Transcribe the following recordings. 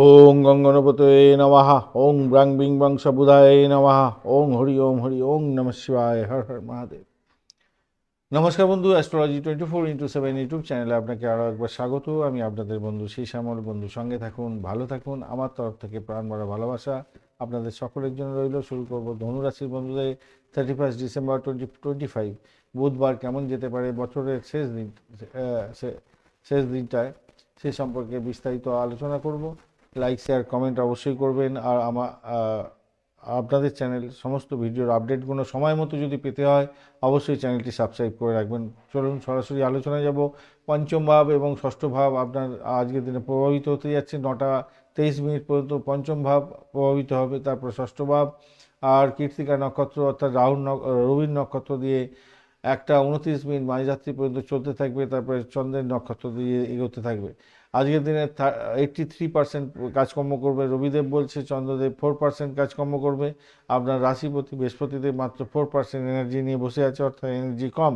ওং গঙ্গনপতয়ে নমঃ। ওং ব্রাং বিং বাং সবুধায় নমঃ। ওং হরি ওম হরি ওং নম শিবায়। হর হর মহাদেব। নমস্কার বন্ধু astrology twenty four into seven YouTube চ্যানেলে আপনাকে আরও একবার স্বাগত। আমি আপনাদের বন্ধু সেই শ্যামল বন্ধু, সঙ্গে থাকুন, ভালো থাকুন। আমার তরফ থেকে প্রাণ ভরা ভালোবাসা আপনাদের সকলের জন্য রইল। শুরু করব ধনুরাশির বন্ধুদের thirty first December twenty twenty five বুধবার কেমন যেতে পারে? বছরের শেষ দিন শেষ দিনটায় সে সম্পর্কে বিস্তারিত আলোচনা করব। লাইক শেয়ার কমেন্ট অবশ্যই করবেন। আর আমার আপনাদের চ্যানেল সমস্ত ভিডিওর আপডেটগুলো সময় মতো যদি পেতে হয়, অবশ্যই চ্যানেলটি সাবস্ক্রাইব করে রাখবেন। চলুন, সরাসরি আলোচনায় যাব। পঞ্চম ভাব এবং ষষ্ঠ ভাব আপনার আজকের দিনে প্রভাবিত হতে যাচ্ছে। নটা তেইশ মিনিট পর্যন্ত পঞ্চম ভাব প্রভাবিত হবে, তারপর ষষ্ঠ ভাব। আর কীর্তিকা নক্ষত্র অর্থাৎ রাহুল রবির নক্ষত্র দিয়ে একটা উনত্রিশ মিনিট মাঝরাত্রি পর্যন্ত চলতে থাকবে, তারপরে চন্দ্রের নক্ষত্র দিয়ে এগোতে থাকবে। আজকের দিনে এইট্টি থ্রি পার্সেন্ট কাজকর্ম করবে। রবিদেব বলছে, চন্দ্রদেব ফোর পার্সেন্ট কাজকর্ম করবে। আপনার রাশিপতি বৃহস্পতিদেব মাত্র ফোর পার্সেন্ট এনার্জি নিয়ে বসে আছে, অর্থাৎ এনার্জি কম।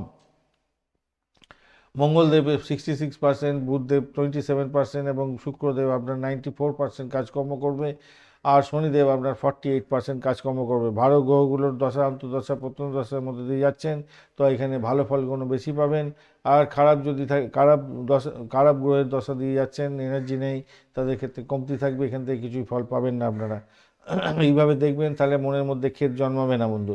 Mangaldev sixty six percent Budhdev twenty seven percent এবং শুক্রদেব আপনার নাইনটি ফোর পার্সেন্ট কাজকর্ম করবে। আর শনিদেব আপনার ফর্টি এইট পার্সেন্ট কাজকর্ম করবে। ভালো গ্রহগুলোর দশা অন্তর্দশা প্রত্যন্ত দশার মধ্যে দিয়ে যাচ্ছেন, তো এখানে ভালো ফলগুলো বেশি পাবেন। আর খারাপ যদি থাকে, খারাপ দশা, খারাপ গ্রহের দশা দিয়ে যাচ্ছেন এনার্জি নেই, তাদের ক্ষেত্রে কমতি থাকবে, এখান থেকে কিছুই ফল পাবেন না আপনারা। এইভাবে দেখবেন, তাহলে মনের মধ্যে ক্ষেত জন্মাবে না বন্ধু।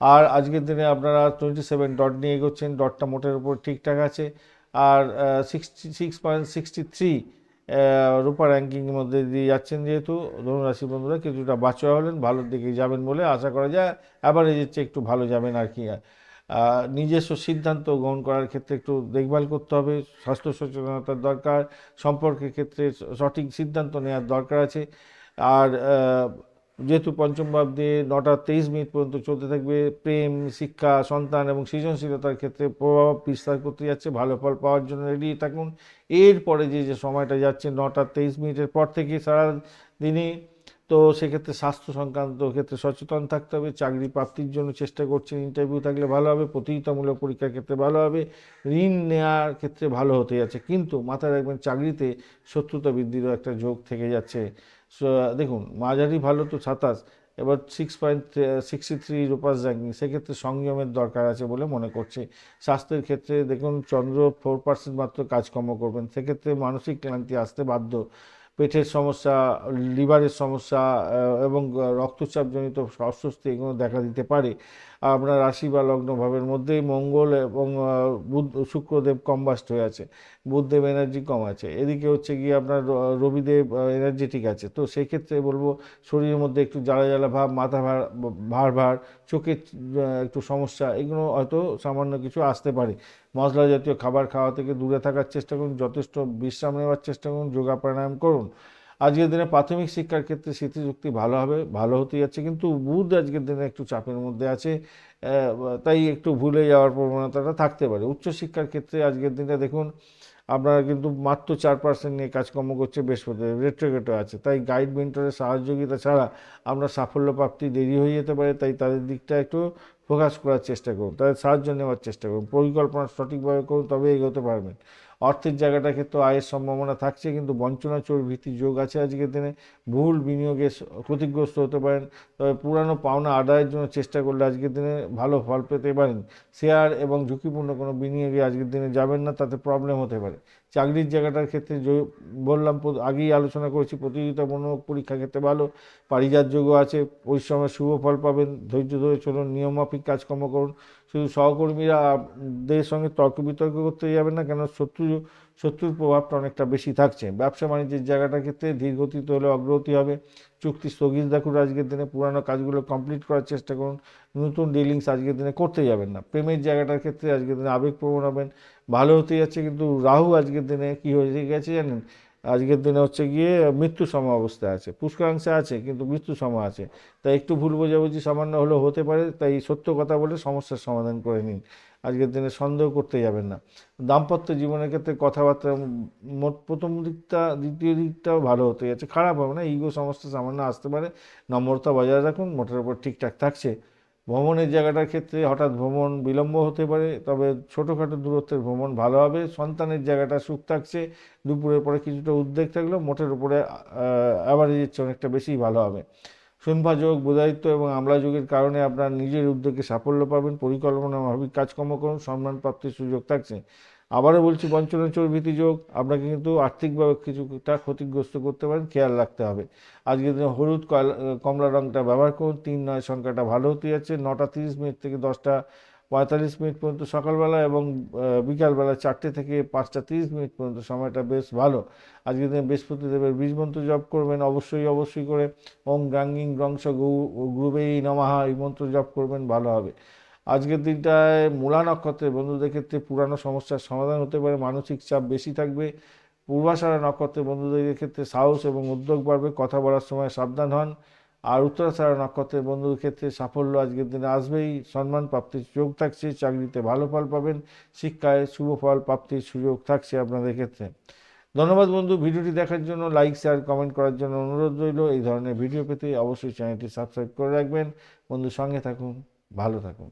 আর আজকের দিনে আপনারা টোয়েন্টি সেভেন ডট নিয়ে এগোচ্ছেন ডটটা মোটের উপর ঠিকঠাক আছে। আর sixty six point sixty three রূপা র্যাঙ্কিংয়ের মধ্যে দিয়ে যাচ্ছেন যেহেতু। ধনুরাশি বন্ধুরা, কিছুটা বাঁচোয়া হলেন, ভালোর দিকে যাবেন বলে আশা করা যায়। আবার অ্যাভারেজের চেয়ে একটু ভালো যাবেন আর কি। নিজস্ব সিদ্ধান্ত গ্রহণ করার ক্ষেত্রে একটু দেখভাল করতে হবে, স্বাস্থ্য সচেতনতার দরকার, সম্পর্কের ক্ষেত্রে সঠিক সিদ্ধান্ত নেওয়ার দরকার আছে। আর যেহেতু পঞ্চম ভাব দিয়ে নটা তেইশ মিনিট পর্যন্ত চলতে থাকবে, প্রেম, শিক্ষা, সন্তান এবং সৃজনশীলতার ক্ষেত্রে প্রভাব বিস্তার করতে যাচ্ছে, ভালো ফল পাওয়ার জন্য রেডি থাকুন। এরপরে যে যে সময়টা যাচ্ছে, নটা তেইশ মিনিটের পর থেকে সারা দিনই তো সেক্ষেত্রে স্বাস্থ্য সংক্রান্ত ক্ষেত্রে সচেতন থাকতে হবে, চাকরি প্রাপ্তির জন্য চেষ্টা করছেন ইন্টারভিউ থাকলে ভালো হবে, প্রতিযোগিতামূলক পরীক্ষার ক্ষেত্রে ভালো হবে, ঋণ নেওয়ার ক্ষেত্রে ভালো হতে যাচ্ছে, কিন্তু মাথায় রাখবেন চাকরিতে শত্রুতা বৃদ্ধিরও একটা যোগ থেকে যাচ্ছে। দেখুন, মাঝারি ভালো তো সাতাশ, এবার সিক্স পয়েন্ট সিক্সটি থ্রি রূপাস র্যাঙ্কিং সেক্ষেত্রে সংযমের দরকার আছে বলে মনে করছে। স্বাস্থ্যের ক্ষেত্রে দেখুন, চন্দ্র ফোর পার্সেন্ট মাত্র কাজকর্ম করবেন, সেক্ষেত্রে মানসিক ক্লান্তি আসতে বাধ্য। পেটের সমস্যা লিভারের সমস্যা এবং রক্তচাপজনিত অস্বস্তি এগুলো দেখা দিতে পারে। আপনার রাশি বা লগ্ন ভাবের মধ্যেই মঙ্গল এবং বুধ, শুক্রদেব কম্বাস্ট হয়ে আছে, বুধদেব এনার্জি কম আছে। এদিকে হচ্ছে গিয়ে আপনার রবিদেব এনার্জেটিক আছে। তো সেই ক্ষেত্রে বলব শরীরের মধ্যে একটু জ্বালা জ্বালা ভাব, মাথা ভার ভার ভার চোখের একটু সমস্যা, এগুলো হয়তো সামান্য কিছু আসতে পারে। মশলা জাতীয় খাবার খাওয়া থেকে দূরে থাকার চেষ্টা করুন, যথেষ্ট বিশ্রাম নেওয়ার চেষ্টা করুন, যোগা প্রাণায়াম করুন। আজকের দিনে প্রাথমিক শিক্ষার ক্ষেত্রে স্মৃতিযুক্তি ভালো হবে, ভালো হতে যাচ্ছে, কিন্তু বুধ আজকের দিনে একটু চাপের মধ্যে আছে তাই একটু ভুলে যাওয়ার প্রবণতাটা থাকতে পারে। উচ্চশিক্ষার ক্ষেত্রে আজকের দিনে দেখুন, আপনারা কিন্তু মাত্র চার পার্সেন্ট নিয়ে কাজকর্ম করছে বৃহস্পতি রেট্রোগেটও আছে, তাই গাইড মেন্টরের সহযোগিতা ছাড়া আমরা সাফল্য প্রাপ্তি দেরি হয়ে যেতে পারে, তাই তাদের দিকটা একটু ফোকাস করার চেষ্টা করুন, তাদের সাহায্য নেওয়ার চেষ্টা করুন, পরিকল্পনা সঠিকভাবে করুন তবে এগোতে পারবেন। অর্থের জায়গাটা ক্ষেত্রে আয়ের সম্ভাবনা থাকছে, কিন্তু বঞ্চনা চোর ভীতি যোগ আছে আজকের দিনে। ভুল বিনিয়োগে ক্ষতিগ্রস্ত হতে পারেন, তবে পুরানো পাওনা আদায়ের জন্য চেষ্টা করলে আজকের দিনে ভালো ফল পেতে পারেন। শেয়ার এবং ঝুঁকিপূর্ণ কোনো বিনিয়োগে আজকের দিনে যাবেন না, তাতে প্রবলেম হতে পারে। চাকরির জায়গাটার ক্ষেত্রে বললাম আগেই আলোচনা করেছি, প্রতিযোগিতামূলক পরীক্ষা ক্ষেত্রে ভালো, পারিজাত যোগ্য আছে, পরিশ্রমের শুভ ফল পাবেন, ধৈর্য ধরে চলুন নিয়মমাফিক কাজকর্ম করুন। শুধু সহকর্মীরা দের সঙ্গে তর্ক বিতর্ক করতে যাবেন না কেন শত্রু, শত্রুর প্রভাবটা অনেকটা বেশি থাকছে। ব্যবসা বাণিজ্যের জায়গাটার ক্ষেত্রে ধীরগতিতে হলে অগ্রগতি হবে। চুক্তি স্থগিত রাখুন আজকের দিনে, পুরানো কাজগুলো কমপ্লিট করার চেষ্টা করুন। নতুন ডিলিংস আজকের দিনে করতে যাবেন না। প্রেমের জায়গাটার ক্ষেত্রে আজকের দিনে আবেগপ্রবণ হবেন। ভালো হতে যাচ্ছে কিন্তু রাহু আজকের দিনে কি হয়ে গেছে জানেন? আজকের দিনে হচ্ছে গিয়ে মৃত্যু সম অবস্থায় আছে পুষ্করাংশে আছে, কিন্তু মৃত্যু সম আছে। তাই একটু ভুল বোঝাবুঝি সামান্য হলেও হতে পারে, তাই সত্য কথা বলে সমস্যার সমাধান করে নিন। আজকের দিনে সন্দেহ করতে যাবেন না। দাম্পত্য জীবনের ক্ষেত্রে কথাবার্তা মোট প্রথম দিকটা, দ্বিতীয় দিকটাও ভালো হতে যাচ্ছে। খারাপ হবে না ইগো সমস্যা সামান্য আসতে পারে। নম্রতা বজায় রাখুন, মোটের উপর ঠিকঠাক থাকছে। ভ্রমণের জায়গাটার ক্ষেত্রে হঠাৎ ভ্রমণ বিলম্ব হতে পারে, তবে ছোটোখাটো দূরত্বের ভ্রমণ ভালো হবে। সন্তানের জায়গাটা সুখ থাকছে, দুপুরের পরে কিছুটা উদ্বেগ থাকলেও মোটের উপরে অ্যাভারেজের চেয়ে অনেকটা বেশি ভালো হবে। যোগ বোধায়িত্ব এবং আমলা যোগের কারণে আপনার নিজের উদ্যোগে সাফল্য পাবেন, পরিকল্পনা মাফিক কাজকর্ম করুন, সম্মান প্রাপ্তির সুযোগ থাকছে। আবারও বলছি পঞ্চনচর ভীতি যোগ, আপনাকে কিন্তু আর্থিকভাবে কিছুটা ক্ষতিগ্রস্ত করতে পারেন, খেয়াল রাখতে হবে। আজকে দিনে হলুদ কমলা রঙটা ব্যবহার করুন, তিন নয় সংখ্যাটা ভালো হতে যাচ্ছে, নটা তিরিশ মিনিট থেকে দশটা পঁয়তাল্লিশ মিনিট পর্যন্ত সকালবেলা এবং বিকালবেলা চারটে থেকে পাঁচটা তিরিশ মিনিট পর্যন্ত। সময়টা বেশ ভালো। আজকের দিনে বৃহস্পতি দেবের বীজ মন্ত্র জপ করবেন, অবশ্যই অবশ্যই করে। ওং গ্রাঙ্গিং গ্রংশ গু গ্রুবেই নমাহা এই মন্ত্র জপ করবেন, ভালো হবে। আজকের দিনটায় মূলা নক্ষত্রের বন্ধুদের ক্ষেত্রে পুরানো সমস্যার সমাধান হতে পারে, মানসিক চাপ বেশি থাকবে। পূর্বাষাঢ়া নক্ষত্রের বন্ধুদের ক্ষেত্রে সাহস এবং উদ্যোগ বাড়বে, কথা বলার সময় সাবধান হন। আর উত্তরাচারা নক্ষত্রের বন্ধুর ক্ষেত্রে সাফল্য আজকের দিনে আসবেই। সম্মান প্রাপ্তির সুযোগ থাকছে, চাকরিতে ভালো ফল পাবেন, শিক্ষায় শুভ ফল প্রাপ্তির সুযোগ থাকছে আপনাদের ক্ষেত্রে। ধন্যবাদ বন্ধু, ভিডিওটি দেখার জন্য লাইক, শেয়ার, কমেন্ট করার জন্য অনুরোধ রইল। এই ধরনের ভিডিও পেতে অবশ্যই চ্যানেলটি সাবস্ক্রাইব করে রাখবেন। বন্ধু সঙ্গে থাকুন, ভালো থাকুন।